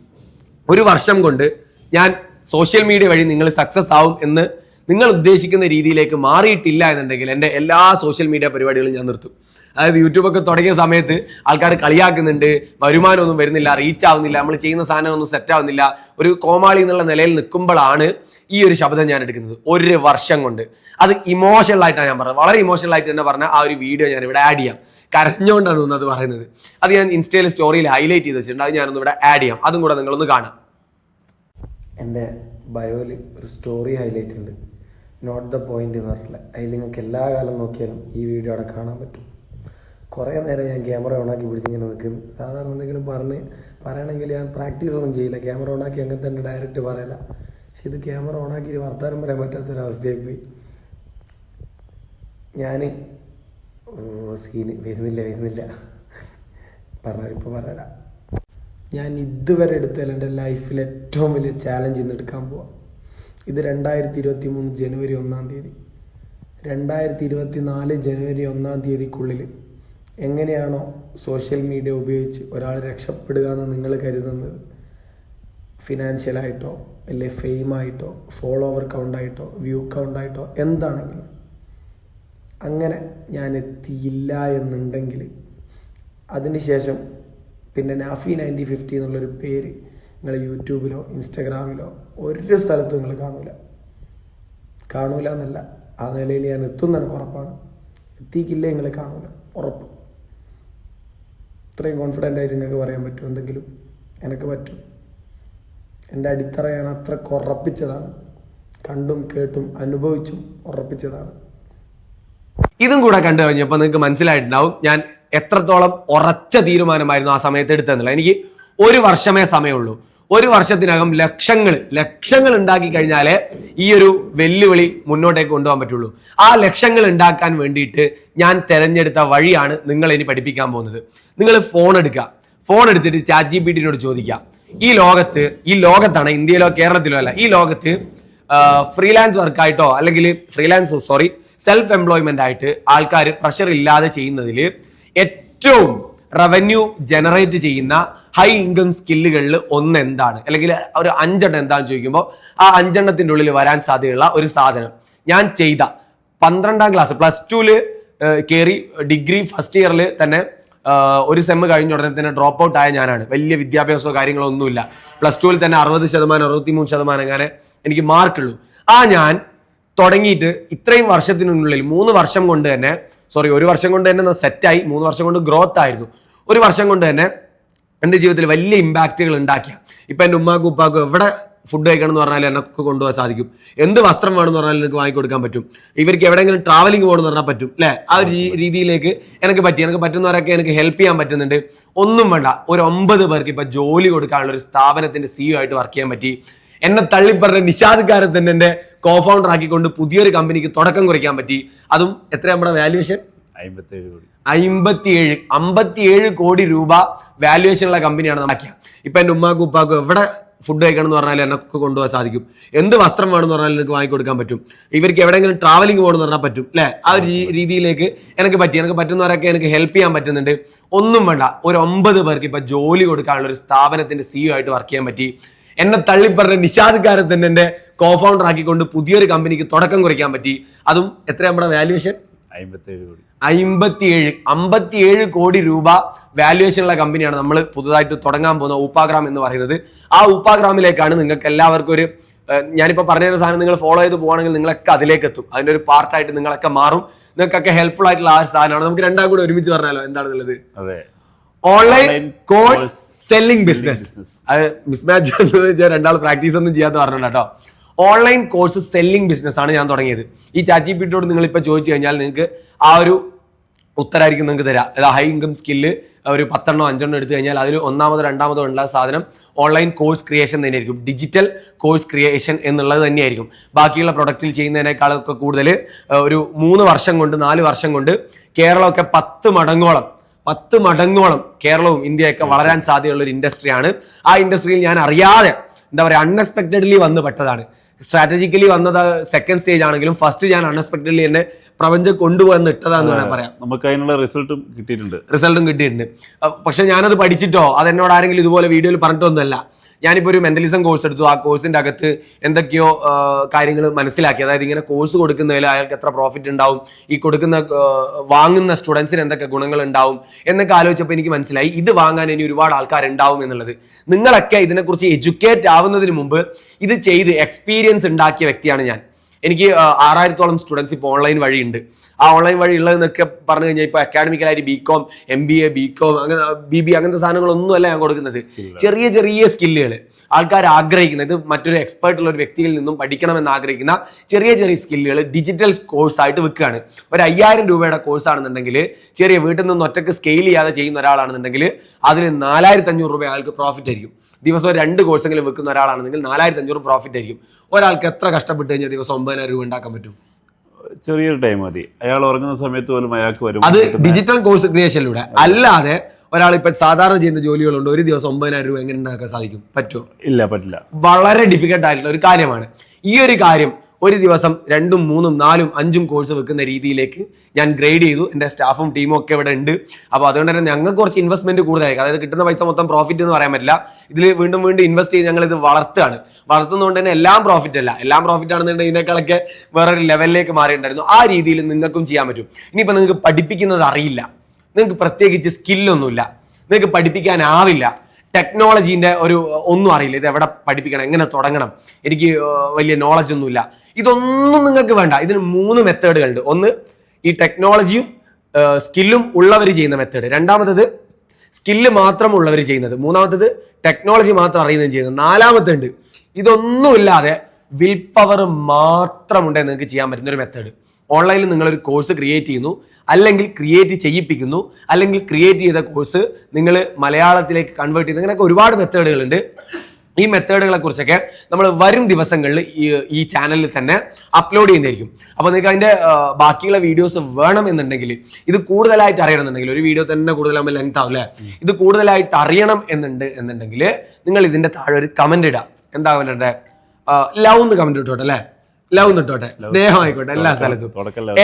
ഒരു വർഷം കൊണ്ട് ഞാൻ സോഷ്യൽ മീഡിയ വഴി നിങ്ങൾ സക്സസ് ആവും എന്ന് നിങ്ങൾ ഉദ്ദേശിക്കുന്ന രീതിയിലേക്ക് മാറിയിട്ടില്ല എന്നുണ്ടെങ്കിൽ എന്റെ എല്ലാ സോഷ്യൽ മീഡിയ പരിപാടികളും ഞാൻ നിർത്തും. അതായത് യൂട്യൂബൊക്കെ തുടങ്ങിയ സമയത്ത് ആൾക്കാർ കളിയാക്കുന്നുണ്ട് വരുമാനമൊന്നും വരുന്നില്ല റീച്ച് ആവുന്നില്ല നമ്മൾ ചെയ്യുന്ന സാധനമൊന്നും സെറ്റ് ആവുന്നില്ല. ഒരു കോമാളി എന്നുള്ള നിലയിൽ നിൽക്കുമ്പോഴാണ് ഈ ഒരു ശബ്ദം ഞാൻ എടുക്കുന്നത്. ഒരു വർഷം കൊണ്ട്. അത് ഇമോഷണൽ ആയിട്ടാണ് ഞാൻ പറഞ്ഞത്. വളരെ ഇമോഷണൽ ആയിട്ട് തന്നെ പറഞ്ഞ ആ ഒരു വീഡിയോ ഞാൻ ഇവിടെ ആഡ് ചെയ്യാം. കരഞ്ഞുകൊണ്ടാണ് ഒന്ന് അത് പറയുന്നത്. അത് ഞാൻ ഇൻസ്റ്റയിൽ സ്റ്റോറിയിൽ ഹൈലൈറ്റ് ചെയ്ത് വെച്ചിട്ടുണ്ട്. അത് ഞാനൊന്ന് ഇവിടെ ആഡ് ചെയ്യാം. അതും കൂടെ നിങ്ങളൊന്ന് കാണാം. എന്റെ ബയോയിൽ ഒരു സ്റ്റോറി ഹൈലൈറ്റ് ഉണ്ട്. നോട്ട് ദ പോയിന്റ് എന്ന് പറഞ്ഞില്ല അതിൽ നിങ്ങൾക്ക് എല്ലാ കാലം നോക്കിയാലും ഈ വീഡിയോ അവിടെ കാണാൻ പറ്റും. കുറേ നേരം ഞാൻ ക്യാമറ ഓണാക്കി പിടിച്ചിങ്ങനെ നിൽക്കുന്നു. സാധാരണ എന്തെങ്കിലും പറഞ്ഞ് പറയണമെങ്കിൽ ഞാൻ പ്രാക്ടീസ് ഒന്നും ചെയ്യില്ല. ക്യാമറ ഓണാക്കി അങ്ങനെ തന്നെ ഡയറക്റ്റ് പറയില്ല പക്ഷെ ഇത് ക്യാമറ ഓണാക്കി വർത്താനം പറയാൻ പറ്റാത്തൊരവസ്ഥയായി പോയി. ഞാൻ സീന് വരുന്നില്ല വരുന്നില്ല. പറഞ്ഞ ഇപ്പോൾ പറയാം ഞാൻ ഇതുവരെ എടുത്തതിൽ എന്റെ ലൈഫിൽ ഏറ്റവും വലിയ ചാലഞ്ച് ഇന്ന് എടുക്കാൻ പോവാം. ഇത് രണ്ടായിരത്തി ഇരുപത്തി മൂന്ന് ജനുവരി ഒന്നാം തീയതി. രണ്ടായിരത്തി ഇരുപത്തി നാല് ജനുവരി ഒന്നാം തീയതിക്കുള്ളിൽ എങ്ങനെയാണോ സോഷ്യൽ മീഡിയ ഉപയോഗിച്ച് ഒരാൾ രക്ഷപ്പെടുക എന്ന് നിങ്ങൾ കരുതുന്നത്? ഫിനാൻഷ്യലായിട്ടോ അല്ലെ ഫെയിമായിട്ടോ ഫോളോവർ കൗണ്ടായിട്ടോ വ്യൂ കൗണ്ടായിട്ടോ എന്താണെങ്കിലും. അങ്ങനെ ഞാൻ എത്തിയില്ല എന്നുണ്ടെങ്കിൽ അതിനുശേഷം പിന്നെ നാഫി നയന്റി ഫിഫ്റ്റി എന്നുള്ളൊരു പേര് നിങ്ങൾ യൂട്യൂബിലോ ഇൻസ്റ്റഗ്രാമിലോ ഒരു സ്ഥലത്തും നിങ്ങൾ കാണൂല. കാണൂല എന്നല്ല. ആ നിലയിൽ ഞാൻ എത്തും എനിക്ക് ഉറപ്പാണ്. എത്തിക്കില്ല നിങ്ങൾ കാണൂല. ഉറപ്പ്. ഇത്രയും കോൺഫിഡന്റ് ആയിട്ട് നിങ്ങൾക്ക് പറയാൻ പറ്റും എന്തെങ്കിലും? എനിക്ക് പറ്റും. എന്റെ അടിത്തറ ഞാൻ അത്ര ഉറപ്പിച്ചതാണ്. കണ്ടും കേട്ടും അനുഭവിച്ചും ഉറപ്പിച്ചതാണ്. ഇതും കൂടെ കണ്ടു കഴിഞ്ഞപ്പോൾ നിങ്ങൾക്ക് മനസ്സിലായിട്ടുണ്ടാവും. ഞാൻ എത്രത്തോളം ഉറച്ച തീരുമാനമായിരുന്നു ആ സമയത്ത് എടുത്തതെന്നുള്ള എനിക്ക് ഒരു വർഷമേ സമയമുള്ളൂ. ഒരു വർഷത്തിനകം ലക്ഷങ്ങൾ ലക്ഷങ്ങൾ ഉണ്ടാക്കി കഴിഞ്ഞാലേ ഈ ഒരു വെല്ലുവിളി മുന്നോട്ടേക്ക് കൊണ്ടുപോകാൻ പറ്റുള്ളൂ. ആ ലക്ഷങ്ങൾ ഉണ്ടാക്കാൻ വേണ്ടിയിട്ട് ഞാൻ തിരഞ്ഞെടുത്ത വഴിയാണ് നിങ്ങൾ ഇനി പഠിപ്പിക്കാൻ പോകുന്നത്. നിങ്ങൾ ഫോൺ എടുക്കുക. ഫോൺ എടുത്തിട്ട് ചാറ്റ് ജി പി ടിനോട് ചോദിക്കുക. ഈ ലോകത്ത് ഈ ലോകത്താണ് ഇന്ത്യയിലോ കേരളത്തിലോ അല്ല ഈ ലോകത്ത് ഫ്രീലാൻസ് വർക്കായിട്ടോ അല്ലെങ്കിൽ ഫ്രീലാൻസ് സോറി സെൽഫ് എംപ്ലോയ്മെന്റ് ആയിട്ട് ആൾക്കാർ പ്രഷർ ഇല്ലാതെ ചെയ്യുന്നതിൽ ഏറ്റവും റവന്യൂ ജനറേറ്റ് ചെയ്യുന്ന ഹൈ ഇൻകം സ്കില്ലുകളിൽ ഒന്ന് എന്താണ് അല്ലെങ്കിൽ ഒരു അഞ്ചെണ്ണം എന്താണെന്ന് ചോദിക്കുമ്പോൾ ആ അഞ്ചെണ്ണത്തിന്റെ ഉള്ളിൽ വരാൻ സാധ്യതയുള്ള ഒരു സാധനം. ഞാൻ ചെയ്ത പന്ത്രണ്ടാം ക്ലാസ് പ്ലസ് ടുവിൽ കയറി ഡിഗ്രി ഫസ്റ്റ് ഇയറിൽ തന്നെ ഒരു സെമ്മ് കഴിഞ്ഞ ഉടനെ തന്നെ ഡ്രോപ്പ് ഔട്ട് ആയ ഞാനാണ്. വലിയ വിദ്യാഭ്യാസമോ കാര്യങ്ങളോ ഒന്നുമില്ല. പ്ലസ് ടുവിൽ തന്നെ അറുപത് ശതമാനം അറുപത്തി മൂന്ന് ശതമാനം അങ്ങനെ എനിക്ക് മാർക്കുള്ളൂ ആ ഞാൻ തുടങ്ങിയിട്ട് ഇത്രയും വർഷത്തിനുള്ളിൽ മൂന്ന് വർഷം കൊണ്ട് തന്നെ സോറി ഒരു വർഷം കൊണ്ട് തന്നെ സെറ്റായി മൂന്ന് വർഷം കൊണ്ട് ഗ്രോത്ത് ആയിരുന്നു. ഒരു വർഷം കൊണ്ട് തന്നെ എന്റെ ജീവിതത്തിൽ വലിയ ഇമ്പാക്റ്റുകൾ ഉണ്ടാക്കിയ. ഇപ്പം എന്റെ ഉമ്മാക്കും ഉപ്പാക്കും എവിടെ ഫുഡ് കഴിക്കണം എന്ന് പറഞ്ഞാൽ എന്നെ കൊണ്ടുപോകാൻ സാധിക്കും. എന്ത് വസ്ത്രം വേണമെന്ന് പറഞ്ഞാൽ എനിക്ക് വാങ്ങിക്കൊടുക്കാൻ പറ്റും. ഇവർക്ക് എവിടെയെങ്കിലും ട്രാവലിംഗ് പോകണമെന്ന് പറഞ്ഞാൽ പറ്റും അല്ലേ? ആ ഒരു രീതിയിലേക്ക് എനിക്ക് പറ്റി. എനിക്ക് പറ്റുന്നവരൊക്കെ എനിക്ക് ഹെൽപ്പ് ചെയ്യാൻ പറ്റുന്നുണ്ട്. ഒന്നും വേണ്ട ഒരു ഒമ്പത് പേർക്ക് ഇപ്പം ജോലി കൊടുക്കാനുള്ള ഒരു സ്ഥാപനത്തിന്റെ സിഇഒ ആയിട്ട് വർക്ക് ചെയ്യാൻ പറ്റി. എന്നെ തള്ളിപ്പറഞ്ഞ നിഷാദ്കാരൻ തന്നെ എന്റെ കോ ഫൗണ്ടർ ആക്കിക്കൊണ്ട് പുതിയൊരു കമ്പനിക്ക് തുടക്കം കുറിക്കാൻ പറ്റി. അതും എത്ര നമ്മുടെ വാല്യുവേഷൻ അമ്പത്തേഴ് കോടി. അമ്പത്തിയേഴ് അമ്പത്തിയേഴ് കോടി രൂപ വാല്യുവേഷൻ ഉള്ള കമ്പനിയാണ് നമ്മക്കിയ ഇപ്പൊ എന്റെ ഉമ്മാക്കും ഉപ്പാക്കും എവിടെ ഫുഡ് കഴിക്കണം എന്ന് പറഞ്ഞാൽ എന്നെ കൊണ്ടുപോകാൻ സാധിക്കും. എന്ത് വസ്ത്രം വേണമെന്ന് പറഞ്ഞാൽ എനിക്ക് വാങ്ങിക്കൊടുക്കാൻ പറ്റും. ഇവർക്ക് എവിടെയെങ്കിലും ട്രാവലിംഗ് പോകണമെന്ന് പറഞ്ഞാൽ പറ്റും അല്ലേ? ആ ഒരു രീതിയിലേക്ക് എനിക്ക് പറ്റി. എനിക്ക് പറ്റുന്നവരൊക്കെ എനിക്ക് ഹെൽപ്പ് ചെയ്യാൻ പറ്റുന്നുണ്ട്. ഒന്നും വേണ്ട ഒരു ഒമ്പത് പേർക്ക് ഇപ്പൊ ജോലി കൊടുക്കാനുള്ള ഒരു സ്ഥാപനത്തിന്റെ സിഇഒ ആയിട്ട് വർക്ക് ചെയ്യാൻ പറ്റി. എന്നെ തള്ളിപ്പറഞ്ഞ നിഷാദ്കാരൻ തന്നെ എന്റെ കോ ഫൗണ്ടർ ആക്കിക്കൊണ്ട് പുതിയൊരു കമ്പനിക്ക് തുടക്കം കുറിക്കാൻ പറ്റി. അതും എത്ര നമ്മുടെ വാല്യുവേഷൻ അമ്പത്തിയേഴ് അമ്പത്തിയേഴ് കോടി രൂപ വാല്യുവേഷൻ ഉള്ള കമ്പനിയാണ് നമ്മൾ പുതുതായിട്ട് തുടങ്ങാൻ പോകുന്ന ഉപ്പാഗ്രാം എന്ന് പറയുന്നത്. ആ ഉപ്പാഗ്രാമിലേക്കാണ് നിങ്ങൾക്ക് എല്ലാവർക്കും ഒരു ഞാനിപ്പോൾ പറഞ്ഞൊരു സാധനം നിങ്ങൾ ഫോളോ ചെയ്ത് പോകണമെങ്കിൽ നിങ്ങളൊക്കെ അതിലേക്ക് എത്തും. അതിന്റെ ഒരു പാർട്ടായിട്ട് നിങ്ങളൊക്കെ മാറും. നിങ്ങൾക്കൊക്കെ ഹെൽപ്ഫുൾ ആയിട്ടുള്ള ആ സാധനമാണ്. നമുക്ക് രണ്ടാം കൂടെ ഒരുമിച്ച് പറഞ്ഞാലോ എന്താണെന്നുള്ളത്? Online course selling business. അത് മിസ്മാച്ച് എന്ന് വെച്ചാൽ രണ്ടാൾ പ്രാക്ടീസ് ഒന്നും ചെയ്യാത്ത പറഞ്ഞു കേട്ടോ. ഓൺലൈൻ കോഴ്സ് സെല്ലിംഗ് ബിസിനസ് ആണ് ഞാൻ തുടങ്ങിയത്. ഈ ചാച്ചി പിട്ടിയോട് നിങ്ങൾ ഇപ്പൊ ചോദിച്ചു കഴിഞ്ഞാൽ നിങ്ങൾക്ക് ആ ഒരു ഉത്തരായിരിക്കും നിങ്ങൾക്ക് തരാം. അതായത് ഹൈ ഇൻകം സ്കില്ല് ഒരു പത്തെണ്ണോ അഞ്ചെണ്ണോ എടുത്തു കഴിഞ്ഞാൽ അതിൽ ഒന്നാമതോ രണ്ടാമതോ ഉള്ള സാധനം ഓൺലൈൻ കോഴ്സ് ക്രിയേഷൻ തന്നെയായിരിക്കും ഡിജിറ്റൽ കോഴ്സ് ക്രിയേഷൻ എന്നുള്ളത് തന്നെയായിരിക്കും. ബാക്കിയുള്ള പ്രൊഡക്റ്റിൽ ചെയ്യുന്നതിനേക്കാളൊക്കെ കൂടുതൽ ഒരു മൂന്ന് വർഷം കൊണ്ട് നാല് വർഷം കൊണ്ട് കേരളമൊക്കെ പത്ത് മടങ്ങോളം പത്ത് മടങ്ങോളം കേരളവും ഇന്ത്യയൊക്കെ വളരാൻ സാധ്യതയുള്ള ഒരു ഇൻഡസ്ട്രിയാണ്. ആ ഇൻഡസ്ട്രിയിൽ ഞാൻ അറിയാതെ എന്താ പറയുക അൺഎക്സ്പെക്റ്റഡ്ലി വന്ന് പെട്ടതാണ്. സ്ട്രാറ്റജിക്കലി വന്നത് സെക്കൻഡ് സ്റ്റേജ് ആണെങ്കിലും ഫസ്റ്റ് ഞാൻ അൺഎക്സ്പെക്ടഡ്ലി എന്നെ പ്രപഞ്ചം കൊണ്ടുപോയെന്ന് ഇട്ടതാന്ന് വേണമെങ്കിൽ പറയാം. നമുക്ക് അതിനുള്ള റിസൾട്ടും കിട്ടിയിട്ടുണ്ട്. റിസൾട്ടും കിട്ടിയിട്ടുണ്ട്. പക്ഷെ ഞാനത് പഠിച്ചിട്ടോ അതെന്നോട് ആരെങ്കിലും ഇതുപോലെ വീഡിയോയിൽ പറഞ്ഞിട്ടൊന്നുമല്ല. ഞാനിപ്പോൾ ഒരു മെന്റലിസം കോഴ്സ് എടുത്തു. ആ കോഴ്സിന്റെ അകത്ത് എന്തൊക്കെയോ കാര്യങ്ങൾ മനസ്സിലാക്കി. അതായത് ഇങ്ങനെ കോഴ്സ് കൊടുക്കുന്നതിൽ അയാൾക്ക് എത്ര പ്രോഫിറ്റ് ഉണ്ടാവും? ഈ കൊടുക്കുന്ന വാങ്ങുന്ന സ്റ്റുഡൻസിന് എന്തൊക്കെ ഗുണങ്ങൾ ഉണ്ടാവും? എന്നൊക്കെ ആലോചിച്ചപ്പോൾ എനിക്ക് മനസ്സിലായി. ഇത് വാങ്ങാൻ ഇനി ഒരുപാട് ആൾക്കാർ ഉണ്ടാവും എന്നുള്ളത്. നിങ്ങളൊക്കെ ഇതിനെക്കുറിച്ച് എഡ്യൂക്കേറ്റ് ആവുന്നതിന് മുമ്പ് ഇത് ചെയ്ത് എക്സ്പീരിയൻസ് ഉണ്ടാക്കിയ വ്യക്തിയാണ് ഞാൻ. എനിക്ക് ആറായിരത്തോളം സ്റ്റുഡൻസ് ഇപ്പോൾ ഓൺലൈൻ വഴി ഉണ്ട് ആ ഓൺലൈൻ വഴി ഉള്ളതെന്നൊക്കെ പറഞ്ഞു കഴിഞ്ഞാൽ ഇപ്പോൾ അക്കാഡമിക്കലായിട്ട് B Com M B A B Com അങ്ങനെ ബി ബി അങ്ങനത്തെ സാധനങ്ങളൊന്നും അല്ല ഞാൻ കൊടുക്കുന്നത്. ചെറിയ ചെറിയ സ്കില്ലുകൾ ആൾക്കാർ ആഗ്രഹിക്കുന്ന ഇത് മറ്റൊരു എക്സ്പേർട്ട് ഉള്ള ഒരു വ്യക്തിയിൽ നിന്നും പഠിക്കണമെന്ന് ആഗ്രഹിക്കുന്ന ചെറിയ ചെറിയ സ്കില്ലുകൾ ഡിജിറ്റൽ കോഴ്സ് ആയിട്ട് വെക്കുകയാണ് ഒരു അയ്യായിരം രൂപയുടെ കോഴ്സ് ആണെന്നുണ്ടെങ്കിൽ ചെറിയ വീട്ടിൽ നിന്ന് ഒറ്റയ്ക്ക് സ്കെയിൽ ചെയ്യാതെ ചെയ്യുന്ന ഒരാളാണെന്നുണ്ടെങ്കിൽ അതിന് നാലായിരത്തി അഞ്ഞൂറ് രൂപ ആൾക്ക് പ്രോഫിറ്റ് ആയിരിക്കും. ദിവസം രണ്ട് കോഴ്സെങ്കിലും വെക്കുന്ന ഒരാളാണെന്നുണ്ടെങ്കിൽ നാലായിരത്തി അഞ്ഞൂറ് പ്രോഫിറ്റ് ആയിരിക്കും. ഒരാൾക്ക് എത്ര കഷ്ടപ്പെട്ട് കഴിഞ്ഞാൽ ദിവസം ഒമ്പതിനായിരം രൂപ ഉണ്ടാക്കാൻ പറ്റും. ചെറിയൊരു ടൈം മതി. അയാൾ ഉറങ്ങുന്ന സമയത്ത് പോലും അയാൾക്ക് വരും. അത് ഡിജിറ്റൽ കോഴ്സ് ക്രിയേഷനിലൂടെ അല്ലാതെ ഒരാൾ ഇപ്പൊ സാധാരണ ചെയ്യുന്ന ജോലികളുണ്ട്. ഒരു ദിവസം ഒമ്പതിനായിരം രൂപ എങ്ങനെ ഉണ്ടാക്കാൻ സാധിക്കും? പറ്റുമോ? ഇല്ല പറ്റില്ല. വളരെ ഡിഫിക്കൽട്ട് ആയിട്ടുള്ള ഒരു കാര്യമാണ്. ഈ ഒരു കാര്യം ഒരു ദിവസം രണ്ടും മൂന്നും നാലും അഞ്ചും കോഴ്സ് വെക്കുന്ന രീതിയിലേക്ക് ഞാൻ ഗ്രേഡ് ചെയ്തു. എന്റെ സ്റ്റാഫും ടീമും ഒക്കെ ഇവിടെ ഉണ്ട്. അപ്പോൾ അതുകൊണ്ട് തന്നെ ഞങ്ങൾക്ക് കുറച്ച് ഇൻവെസ്റ്റ്മെന്റ് കൂടുതലായിരിക്കും. അതായത് കിട്ടുന്ന പൈസ മൊത്തം പ്രോഫിറ്റ് എന്ന് പറയാൻ പറ്റില്ല. ഇതിൽ വീണ്ടും വീണ്ടും ഇൻവെസ്റ്റ് ചെയ്ത് ഞങ്ങൾ ഇത് വളർത്തുകയാണ്. വളർത്തുന്നതുകൊണ്ട് തന്നെ എല്ലാം പ്രോഫിറ്റ് അല്ല. എല്ലാം പ്രോഫിറ്റ് ആണെന്നുണ്ടെങ്കിൽ ഇതിനേക്കാളൊക്കെ വേറൊരു ലെവലിലേക്ക് മാറിയിട്ടുണ്ടായിരുന്നു. ആ രീതിയിൽ നിങ്ങൾക്കും ചെയ്യാൻ പറ്റും. ഇനിയിപ്പോൾ നിങ്ങൾക്ക് പഠിപ്പിക്കുന്നത് അറിയില്ല. നിങ്ങൾക്ക് പ്രത്യേകിച്ച് സ്കില്ലൊന്നുമില്ല നിങ്ങൾക്ക് പഠിപ്പിക്കാനാവില്ല ടെക്നോളജീന്റെ ഒരു ഒന്നും അറിയില്ല. ഇത് എവിടെ പഠിപ്പിക്കണം എങ്ങനെ തുടങ്ങണം? എനിക്ക് വലിയ നോളജ് ഒന്നുമില്ല. ഇതൊന്നും നിങ്ങൾക്ക് വേണ്ട. ഇതിന് മൂന്ന് മെത്തേഡുകളുണ്ട് ഒന്ന് ഈ ടെക്നോളജിയും സ്കില്ലും ഉള്ളവർ ചെയ്യുന്ന മെത്തേഡ് രണ്ടാമത്തത് സ്കില്ല് മാത്രം ഉള്ളവർ ചെയ്യുന്നത്. മൂന്നാമത്തത് ടെക്നോളജി മാത്രം അറിയുന്നതും ചെയ്യുന്നത്. നാലാമത്തെ ഉണ്ട് ഇതൊന്നുമില്ലാതെ വിൽ പവർ മാത്രമുണ്ടെങ്കിൽ നിങ്ങൾക്ക് ചെയ്യാൻ പറ്റുന്ന ഒരു മെത്തേഡ് ഓൺലൈനിൽ നിങ്ങളൊരു കോഴ്സ് ക്രിയേറ്റ് ചെയ്യുന്നു അല്ലെങ്കിൽ ക്രിയേറ്റ് ചെയ്യിപ്പിക്കുന്നു അല്ലെങ്കിൽ ക്രിയേറ്റ് ചെയ്ത കോഴ്സ് നിങ്ങൾ മലയാളത്തിലേക്ക് കൺവേർട്ട് ചെയ്യുന്നു. അങ്ങനെയൊക്കെ ഒരുപാട് മെത്തേഡുകളുണ്ട് ഈ മെത്തേഡുകളെ കുറിച്ചൊക്കെ നമ്മൾ വരും ദിവസങ്ങളിൽ ഈ ചാനലിൽ തന്നെ അപ്ലോഡ് ചെയ്യുന്നതായിരിക്കും. അപ്പോൾ നിങ്ങൾക്ക് അതിന്റെ ബാക്കിയുള്ള വീഡിയോസ് വേണം എന്നുണ്ടെങ്കിൽ ഇത് കൂടുതലായിട്ട് അറിയണമെന്നുണ്ടെങ്കിൽ ഒരു വീഡിയോ തന്നെ കൂടുതലാകുമ്പോൾ ലെങ്ത് ആവും അല്ലേ? ഇത് കൂടുതലായിട്ട് അറിയണം എന്നുണ്ട് എന്നുണ്ടെങ്കിൽ നിങ്ങൾ ഇതിന്റെ താഴെ ഒരു കമന്റ് ഇടാം എന്താ കമന്റ് ലവ് എന്ന് കമന്റ് ഇട്ടോട്ടെ അല്ലേ? ലവ് എന്നിട്ടോട്ടെ സ്നേഹമായിക്കോട്ടെ എല്ലാ സ്ഥലത്തും.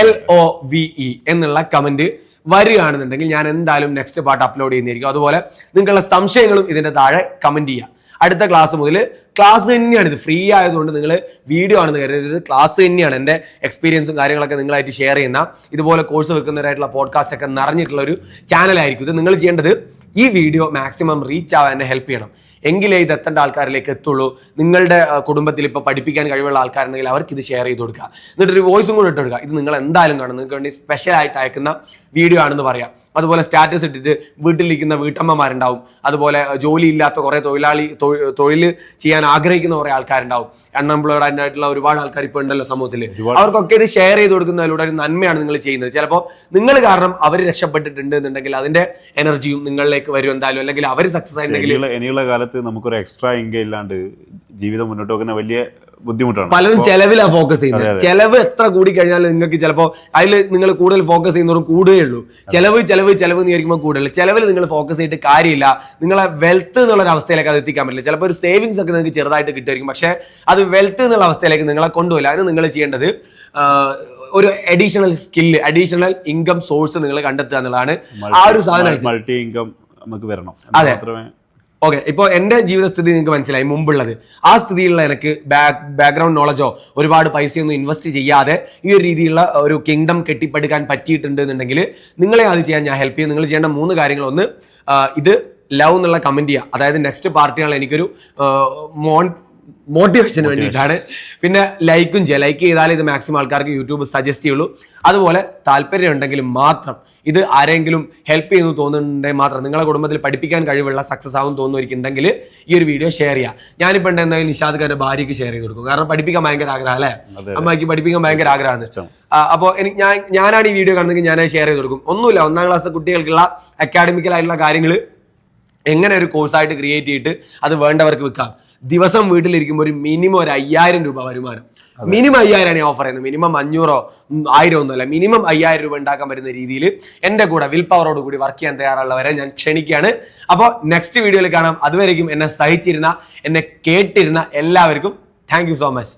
എൽ ഒ വി ഇ എന്നുള്ള കമന്റ് വരികയാണെന്നുണ്ടെങ്കിൽ ഞാൻ എന്തായാലും നെക്സ്റ്റ് പാർട്ട് അപ്ലോഡ് ചെയ്യുന്നതായിരിക്കും. അതുപോലെ നിങ്ങളുടെ സംശയങ്ങളും ഇതിന്റെ താഴെ കമന്റ് ചെയ്യുക അടുത്ത ക്ലാസ് മുതൽ ക്ലാസ് തന്നെയാണ് ഇത്. ഫ്രീ ആയതുകൊണ്ട് നിങ്ങൾ വീഡിയോ ആണെന്ന് കരുതരുത്. ക്ലാസ് തന്നെയാണ് എന്റെ എക്സ്പീരിയൻസും കാര്യങ്ങളൊക്കെ നിങ്ങളായിട്ട് ഷെയർ ചെയ്യുന്ന. ഇതുപോലെ കോഴ്സ് വെക്കുന്നവരായിട്ടുള്ള പോഡ്കാസ്റ്റ് ഒക്കെ നിറഞ്ഞിട്ടുള്ള ഒരു ചാനലായിരിക്കും ഇത്. നിങ്ങൾ ചെയ്യേണ്ടത് ഈ വീഡിയോ മാക്സിമം റീച്ച് ആവാൻ എന്നെ ഹെൽപ്പ് ചെയ്യണം. എങ്കിലേ ഇത് എത്തേണ്ട ആൾക്കാരിലേക്ക് എത്തുള്ളൂ. നിങ്ങളുടെ കുടുംബത്തിൽ ഇപ്പോൾ പഠിപ്പിക്കാൻ കഴിവുള്ള ആൾക്കാരുണ്ടെങ്കിൽ അവർക്ക് ഇത് ഷെയർ ചെയ്ത് കൊടുക്കുക. എന്നിട്ടൊരു വോയിസും കൂടെ ഇട്ട് കൊടുക്കുക. ഇത് നിങ്ങൾ എന്തായാലും കാണും. നിങ്ങൾക്ക് വേണ്ടി സ്പെഷ്യൽ ആയിട്ട് അയക്കുന്ന വീഡിയോ ആണെന്ന് പറയാം. അതുപോലെ സ്റ്റാറ്റസ് ഇട്ടിട്ട് വീട്ടിലിരിക്കുന്ന വീട്ടമ്മമാരുണ്ടാവും. അതുപോലെ ജോലിയില്ലാത്ത ജോലി ഇല്ലാത്ത കുറേ തൊഴിലാളി തൊഴിൽ ചെയ്യാൻ ആഗ്രഹിക്കുന്ന കുറേ ആൾക്കാരുണ്ടാവും. അൺഎംപ്ലോയ്ഡ് ആയിട്ടുള്ള ഒരുപാട് ആൾക്കാർ ഇപ്പോൾ ഉണ്ടല്ലോ സമൂഹത്തിൽ. അവർക്കൊക്കെ ഇത് ഷെയർ ചെയ്ത് കൊടുക്കുന്നതിലൂടെ ഒരു നന്മയാണ് നിങ്ങൾ ചെയ്യുന്നത്. ചിലപ്പോൾ നിങ്ങൾ കാരണം അവർ രക്ഷപ്പെട്ടിട്ടുണ്ട് എന്നുണ്ടെങ്കിൽ അതിന്റെ എനർജിയും നിങ്ങളിലേക്ക് വരും എന്തായാലും അല്ലെങ്കിൽ അവർ സക്സസ് ആയിട്ടുണ്ടെങ്കിൽ ഇനിയുള്ള കാലത്ത് നമുക്കൊരു എക്സ്ട്രാ ഇൻകം ഇല്ലാണ്ട് ജീവിതം മുന്നോട്ട് പോകുന്ന വലിയ ബുദ്ധിമുട്ടാണ്. പലരും ചെലവിലാണ് ഫോക്കസ് ചെയ്യുന്നത്. ചെലവ് എത്ര കൂടി കഴിഞ്ഞാൽ നിങ്ങൾക്ക് ചിലപ്പോൾ അതിൽ നിങ്ങൾ കൂടുതൽ ഫോക്കസ് ചെയ്യുന്നവരും കൂടുതലേ ഉള്ളൂ ചെലവ് ചെലവ് ചെലവ് എന്ന് വിചാരിക്കുമ്പോൾ കൂടുതൽ. ചെലവിൽ നിങ്ങൾ ഫോക്കസ് ചെയ്തിട്ട് കാര്യമില്ല. നിങ്ങളെ വെൽത്ത് എന്നുള്ള ഒരു അവസ്ഥയിലേക്ക് അത് എത്തിക്കാൻ പറ്റില്ല. ചിലപ്പോൾ ഒരു സേവിങ്സ് ഒക്കെ നിങ്ങൾക്ക് ചെറുതായിട്ട് കിട്ടുമായിരിക്കും. പക്ഷേ അത് വെൽത്ത് എന്നുള്ള അവസ്ഥയിലേക്ക് നിങ്ങളെ കൊണ്ടുപോയില്ല അതിന് നിങ്ങൾ ചെയ്യേണ്ടത് ഒരു additional skill additional income source നിങ്ങൾ കണ്ടെത്തുക എന്നുള്ളതാണ് ആ ഒരു സാധനം മൾട്ടി ഇൻകം നമുക്ക് വരണം. അതെ. ഓക്കെ ഇപ്പോൾ എന്റെ ജീവിതസ്ഥിതി നിങ്ങൾക്ക് മനസ്സിലായി മുമ്പുള്ളത്. ആ സ്ഥിതിയിലുള്ള എനിക്ക് ബാക്ക് ബാക്ക്ഗ്രൗണ്ട് നോളജോ ഒരുപാട് പൈസയൊന്നും ഇൻവെസ്റ്റ് ചെയ്യാതെ ഈ ഒരു രീതിയിലുള്ള ഒരു കിങ്ഡം കെട്ടിപ്പടുക്കാൻ പറ്റിയിട്ടുണ്ട് എന്നുണ്ടെങ്കിൽ നിങ്ങളെ അത് ചെയ്യാൻ ഞാൻ ഹെൽപ്പ് ചെയ്യും. നിങ്ങൾ ചെയ്യേണ്ട മൂന്ന് കാര്യങ്ങൾ ഒന്ന് ഇത് ലവ് എന്നുള്ള കമന്റ് ചെയ്യുക. അതായത് നെക്സ്റ്റ് പാർട്ടിയാണ് എനിക്കൊരു മോൺ മോട്ടിവേഷന് വേണ്ടിയിട്ടാണ്. പിന്നെ ലൈക്കും ചെയ്യുക ലൈക്ക് ചെയ്താൽ ഇത് മാക്സിമം ആൾക്കാർക്ക് യൂട്യൂബ് സജസ്റ്റ് ചെയ്യുള്ളൂ. അതുപോലെ താല്പര്യം ഉണ്ടെങ്കിൽ മാത്രം ഇത് ആരെങ്കിലും ഹെൽപ്പ് ചെയ്യുന്നു തോന്നുന്നുണ്ടെങ്കിൽ മാത്രം നിങ്ങളുടെ കുടുംബത്തിൽ പഠിപ്പിക്കാൻ കഴിവുള്ള സക്സസ് ആവും തോന്നുന്നവർക്കുണ്ടെങ്കിൽ ഈ ഒരു വീഡിയോ ഷെയർ ചെയ്യുക. ഞാനിപ്പോൾ ഉണ്ടെങ്കിൽ എന്തായാലും നിഷാദ് ഖാന്റെ ഭാര്യയ്ക്ക് ഷെയർ ചെയ്ത് കൊടുക്കും. കാരണം പഠിപ്പിക്കാൻ ഭയങ്കര ആഗ്രഹം അല്ലേ. അമ്മയ്ക്ക് പഠിപ്പിക്കാൻ ഭയങ്കര ആഗ്രഹമാണ്. അപ്പോൾ എനിക്ക് ഞാൻ ഞാനാണ് ഈ വീഡിയോ കാണുന്നെങ്കിൽ ഞാൻ ഷെയർ ചെയ്ത് കൊടുക്കും. ഒന്നുമില്ല ഒന്നാം ക്ലാസ് കുട്ടികൾക്കുള്ള അക്കാഡമിക്കലായിട്ടുള്ള കാര്യങ്ങൾ എങ്ങനെ ഒരു കോഴ്സായിട്ട് ക്രിയേറ്റ് ചെയ്തിട്ട് അത് വേണ്ടവർക്ക് വിൽക്കാം. ദിവസം വീട്ടിലിരിക്കുമ്പോൾ ഒരു മിനിമം ഒരു അയ്യായിരം രൂപ വരുമാനം. മിനിമം അയ്യായിരമാണ് ഓഫർ ചെയ്യുന്നത്. മിനിമം അഞ്ഞൂറോ ആയിരം ഒന്നുമല്ല. മിനിമം അയ്യായിരം രൂപ ഉണ്ടാക്കാൻ പറ്റുന്ന രീതിയിൽ എന്റെ കൂടെ വിൽ പവറോട് കൂടി വർക്ക് ചെയ്യാൻ തയ്യാറുള്ളവരെ ഞാൻ ക്ഷണിക്കുകയാണ്. അപ്പോൾ നെക്സ്റ്റ് വീഡിയോയിൽ കാണാം. അതുവരെയും എന്നെ സഹിച്ചിരുന്ന എന്നെ കേട്ടിരുന്ന എല്ലാവർക്കും താങ്ക് സോ മച്ച്